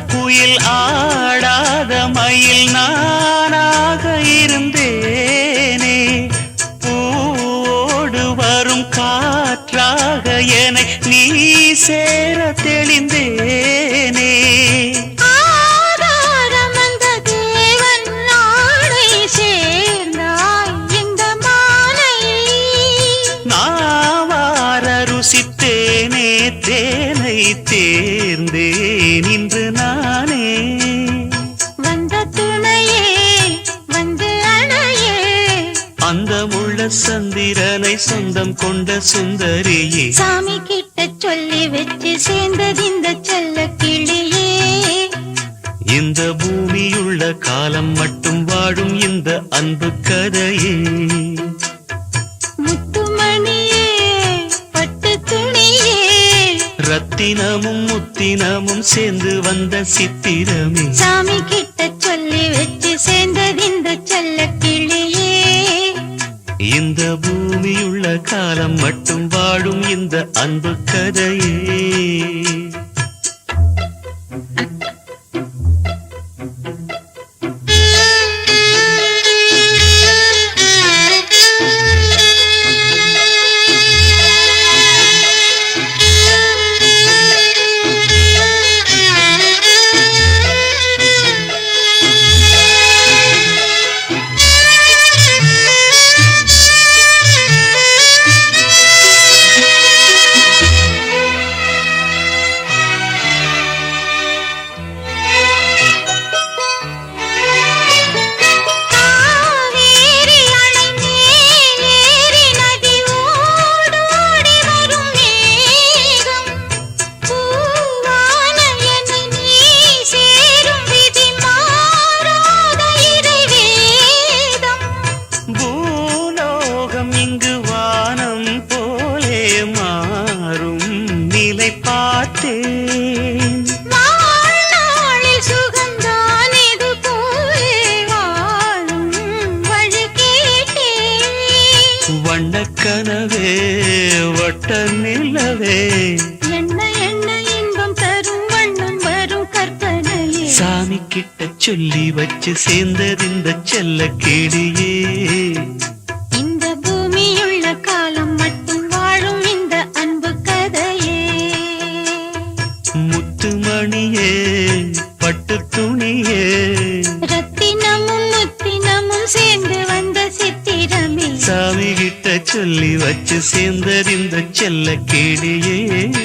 குயில் ஆடாத மயில் நானாக இருந்தேனே. பூவோடு வரும் காற்றாக என நீ சேர தெளிந்த சந்திரனை சொந்தம் கொண்ட சுந்தரியே. சாமி கிட்ட சொல்லி வச்சு சேர்ந்தது இந்த செல்ல கிளியே. இந்த பூமியுள்ள காலம் மட்டும் வாழும் இந்த அன்பு கதையே. முத்துமணியே பட்டு துணியே. ரத்தினமும் முத்தினமும் சேர்ந்து வந்த சித்திரமே. சாமி அன்பு கேட்டேன். வண்ணக்கனவே வட்ட நிலவே. என்ன என்ன இன்பம் தரும் வண்ணம் வரும் கற்பனையே. சாமி கிட்ட சொல்லி வச்சு சேர்ந்தது இந்த செல்ல கிளியே சேர்ந்தறிந்த செல்ல கிட்ட